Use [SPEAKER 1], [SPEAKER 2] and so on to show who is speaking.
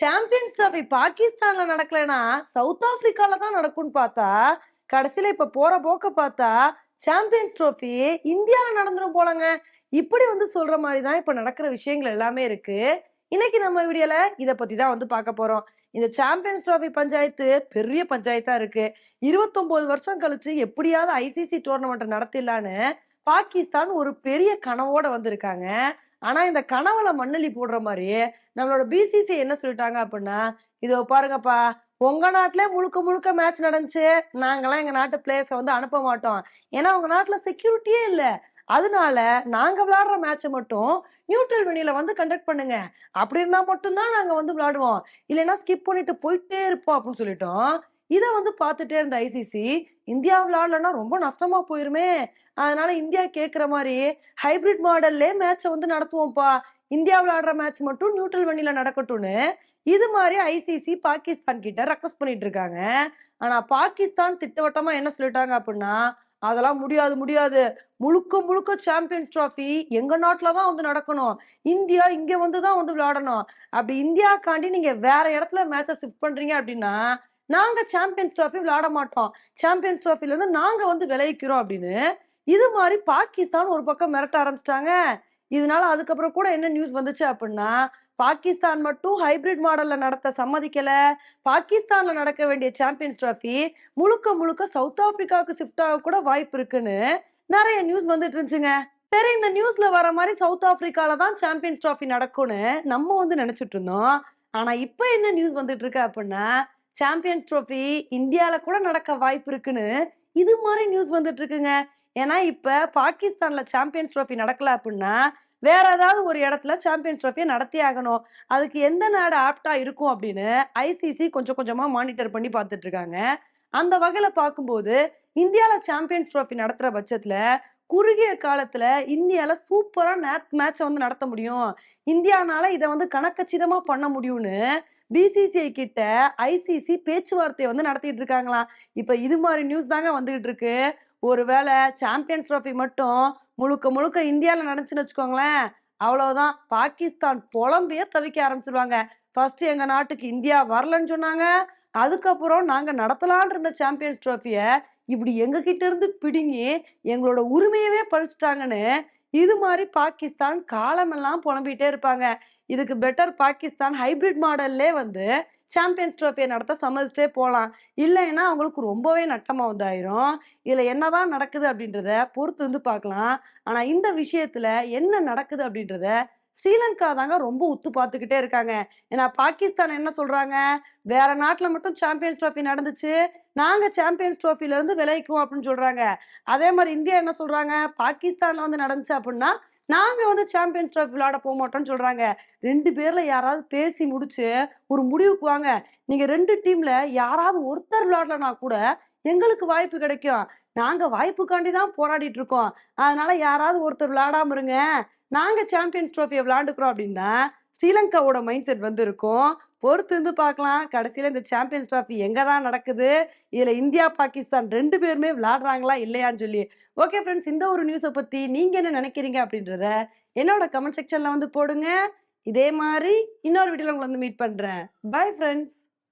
[SPEAKER 1] Champions trophy பாகிஸ்தான்ல நடக்கலைன்னா south ஆப்பிரிக்கால தான் நடக்கும்னு பார்த்தா கடைசியில இப்ப போற போக்க பார்த்தா சாம்பியன்ஸ் ட்ரோஃபி இந்தியாவில் நடந்துடும் போலங்க. இப்படி வந்து சொல்ற மாதிரி தான் இப்ப நடக்கிற விஷயங்கள் எல்லாமே இருக்கு. இன்னைக்கு நம்ம வீடியோல இதை பத்தி தான் வந்து பார்க்க போறோம். இந்த சாம்பியன்ஸ் டிராஃபி பஞ்சாயத்து பெரிய பஞ்சாயத்தா இருக்கு. இருபத்தொன்பது வருஷம் கழிச்சு எப்படியாவது ஐசிசி டோர்னமெண்ட் நடத்திடலான்னு பாகிஸ்தான் ஒரு பெரிய கனவோட வந்திருக்காங்க. ஆனால் இந்த கனவுல மண்ணலி போடுற மாதிரி நம்மளோட பிசிசி என்ன சொல்லிட்டாங்க அப்படின்னா இதோ பாருங்கப்பா உங்க நாட்டிலே முழுக்க முழுக்க மேட்ச் நடந்துச்சு. நாங்களாம் எங்க நாட்டு பிளேயர்ஸை வந்து அனுப்ப மாட்டோம். ஏன்னா உங்க நாட்டுல செக்யூரிட்டியே இல்லை. அதனால நாங்க விளையாடுற மேட்சை மட்டும் நியூட்ரல் வெளியில வந்து கண்டக்ட் பண்ணுங்க. அப்படி இருந்தா மட்டும்தான் நாங்க வந்து விளையாடுவோம். இல்லைன்னா ஸ்கிப் பண்ணிட்டு போயிட்டே இருப்போம். அப்படின்னு சொல்லிட்டோம். இதை வந்து பார்த்துட்டே இருந்த ஐசிசி இந்தியா ஆடலன்னா ரொம்ப நஷ்டமா போயிருமே. அதனால இந்தியா கேட்குற மாதிரி ஹைபிரிட் மாடல்லே மேட்சை வந்து நடத்துவோம்ப்பா. இந்தியா ஆடுற மேட்ச் மட்டும் நியூட்ரல் வண்டியில் நடக்கட்டும்னு இது மாதிரி ஐசிசி பாகிஸ்தான் கிட்ட ரெக்வஸ்ட் பண்ணிட்டு இருக்காங்க. ஆனால் பாகிஸ்தான் திட்டவட்டமாக என்ன சொல்லிட்டாங்க அப்படின்னா அதெல்லாம் முடியாது முடியாது. முழுக்க முழுக்க சாம்பியன்ஸ் ட்ராஃபி எங்க நாட்டில் தான் வந்து நடக்கணும். இந்தியா இங்க வந்து தான் வந்து விளையாடணும். அப்படி இந்தியாக்காண்டி நீங்க வேற இடத்துல மேட்சை ஷிஃப்ட் பண்றீங்க அப்படின்னா நாங்க சாம்பியன்ஸ் டிராஃபி விளையாட மாட்டோம். சாம்பியன்ஸ் டிராஃபில இருந்து நாங்க வந்து விளைவிக்கிறோம் அப்படின்னு இது மாதிரி பாகிஸ்தான் ஒரு பக்கம் மிரட்ட ஆரம்பிச்சிட்டாங்க. இதனால அதுக்கப்புறம் கூட என்ன நியூஸ் வந்துச்சு அப்படின்னா பாகிஸ்தான் மட்டும் ஹைபிரிட் மாடல்ல நடத்த சம்மதிக்கல. பாகிஸ்தான்ல நடக்க வேண்டிய சாம்பியன்ஸ் டிராஃபி முழுக்க முழுக்க சவுத் ஆப்பிரிக்காவுக்கு ஷிஃப்ட் ஆக கூட வாய்ப்பு இருக்குன்னு நிறைய நியூஸ் வந்துட்டு இருந்துச்சுங்க. சரி இந்த நியூஸ்ல வர மாதிரி சவுத் ஆப்பிரிக்கால தான் சாம்பியன்ஸ் டிராஃபி நடக்கும்னு நம்ம வந்து நினைச்சிட்டு இருந்தோம். ஆனா இப்போ என்ன நியூஸ் வந்துட்டு இருக்கு அப்படின்னா சாம்பியன்ஸ் ட்ரோஃபி இந்தியால கூட நடக்க வாய்ப்பு இருக்குன்னு இது மாதிரி நியூஸ் வந்துட்டு இருக்குங்க ஏன்னா இப்ப பாகிஸ்தான்ல சாம்பியன்ஸ் ட்ரோஃபி நடக்கல அப்படின்னா வேற ஏதாவது ஒரு இடத்துல சாம்பியன்ஸ் ட்ரோஃபியை நடத்தி ஆகணும். அதுக்கு எந்த நாடு ஆப்டா இருக்கும் அப்படின்னு ஐசிசி கொஞ்சம் கொஞ்சமா மானிட்டர் பண்ணி பார்த்துட்டு இருக்காங்க அந்த வகையில பார்க்கும்போது இந்தியால சாம்பியன்ஸ் ட்ரோஃபி நடத்துற பட்சத்துல குறுகிய காலத்துல இந்தியால சூப்பரா மேட்சை வந்து நடத்த முடியும். இந்தியானால இதை வந்து கணக்கச்சிதமா பண்ண முடியும்னு பிசிசிஐ கிட்ட ஐசிசி பேச்சுவார்த்தையை வந்து நடத்திட்டு இருக்காங்களாம். இப்ப இது மாதிரி நியூஸ் தாங்க வந்துகிட்டு இருக்கு. ஒருவேளை சாம்பியன்ஸ் ட்ராஃபி மட்டும் முழுக்க முழுக்க இந்தியாவில் நடந்துச்சுன்னு வச்சுக்கோங்களேன். அவ்வளவுதான். பாகிஸ்தான் புலம்பையே தவிக்க ஆரம்பிச்சிருவாங்க. ஃபர்ஸ்ட் எங்க நாட்டுக்கு இந்தியா வரலன்னு சொன்னாங்க. அதுக்கப்புறம் நாங்க நடத்தலான் இருந்த சாம்பியன்ஸ் ட்ராஃபியை இப்படி எங்ககிட்ட இருந்து பிடுங்கி எங்களோட உரிமையவே பழிச்சிட்டாங்கன்னு இது மாதிரி பாகிஸ்தான் காலமெல்லாம் புலம்பிகிட்டே இருப்பாங்க. இதுக்கு பெட்டர் பாகிஸ்தான் ஹைபிரிட் மாடல்லே வந்து சாம்பியன்ஸ் ட்ரோஃபியை நடத்த சம்மதிச்சிட்டே போகலாம் இல்லைன்னா அவங்களுக்கு ரொம்பவே நட்டமாக வந்தாயிரும் இதில் என்னதான் நடக்குது அப்படின்றத பொறுத்து வந்து பார்க்கலாம். ஆனால் இந்த விஷயத்தில் என்ன நடக்குது அப்படின்றத ஸ்ரீலங்கா தாங்க ரொம்ப உத்து பார்த்துக்கிட்டே இருக்காங்க. ஏன்னா பாகிஸ்தான் என்ன சொல்றாங்க? வேற நாட்டில் மட்டும் சாம்பியன்ஸ் ட்ராஃபி நடந்துச்சு. நாங்க சாம்பியன்ஸ் ட்ராஃபில இருந்து விளைவிக்குவோம் அப்படின்னு சொல்றாங்க. அதே மாதிரி இந்தியா என்ன சொல்றாங்க? பாகிஸ்தான்ல வந்து நடந்துச்சு அப்படின்னா நாங்க வந்து சாம்பியன்ஸ் ட்ராஃபி விளையாட போக மாட்டோம்னு சொல்றாங்க. ரெண்டு பேர்ல யாராவது பேசி முடிச்சு ஒரு முடிவுக்கு வாங்க. நீங்க ரெண்டு டீம்ல யாராவது ஒருத்தர் விளையாடலனா கூட எங்களுக்கு வாய்ப்பு கிடைக்கும். நாங்க வாய்ப்புக்காண்டி தான் போராடிட்டு இருக்கோம். அதனால யாராவது ஒருத்தர் விளையாடாம இருங்க. நாங்கள் சாம்பியன்ஸ் ட்ரோஃபியை விளாண்டுக்கிறோம் அப்படின்னா ஸ்ரீலங்காவோட மைண்ட் செட் வந்து இருக்கும் பொறுத்து இருந்து பார்க்கலாம். கடைசியில் இந்த சாம்பியன்ஸ் ட்ராஃபி எங்கே தான் நடக்குது? இதில் இந்தியா பாகிஸ்தான் ரெண்டு பேருமே விளாடுறாங்களா இல்லையான்னு சொல்லி. ஓகே ஃப்ரெண்ட்ஸ் இந்த ஒரு நியூஸை பற்றி நீங்கள் என்ன நினைக்கிறீங்க அப்படின்றத என்னோட கமெண்ட் செக்ஷனில் வந்து போடுங்க. இதே மாதிரி இன்னொரு வீட்டில் உங்களை வந்து மீட் பண்ணுறேன் பை ஃப்ரெண்ட்ஸ்